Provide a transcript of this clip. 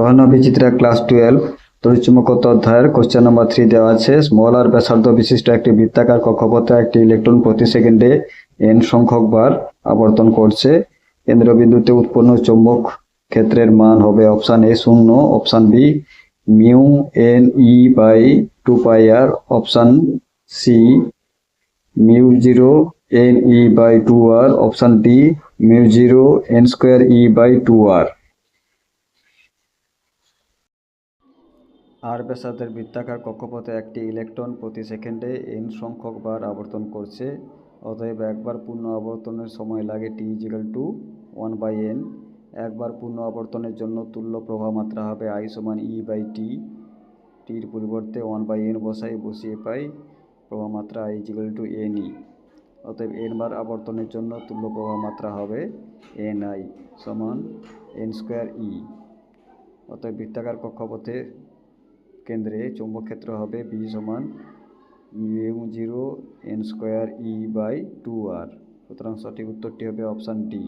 প্রহন বিচিত্রা class twelve, তড়িৎচুম্বকত্ব অধ্যায়ের question number three দেওয়া আছে। স্মল আর ব্যাসার্ধ বিশিষ্ট একটি বৃত্তাকার কক্ষপথে একটি ইলেকট্রন প্রতি সেকেন্ডে এন সংখ্যক বার আবর্তন করছে। কেন্দ্রবিন্দুতে উৎপন্ন চৌম্বক ক্ষেত্রের মান হবে অপশান এ শূন্য option B mu N E by two pi R option C mu zero N E by two R option D mu zero N square E by two R R ব্যাসার্ধের বৃত্তাকার কক্ষপথে একটি electron প্রতি সেকেন্ডে N সংখ্যক বার আবর্তন করছে, অতএব একবার পূর্ণ আবর্তনের সময় লাগে T is equal to one by N একবার পূর্ণ আবর্তনের জন্য তুল্য প্রভাব মাত্রা হবে আই সমান ই বাই টি টির পরিবর্তে ওয়ান বাই এন বসাই বসিয়ে পাই প্রবাহ মাত্রা I is equal to N E অতএব এন বার আবর্তনের জন্য তুল্য প্রবাহ মাত্রা হবে এন আই সমান এন স্কোয়ার ই অতএব বৃত্তাকার কক্ষপথে কেন্দ্রে চৌম্বক ক্ষেত্র হবে বি সমান U zero N square E by two R সুতরাং সঠিক উত্তরটি হবে অপশান ডি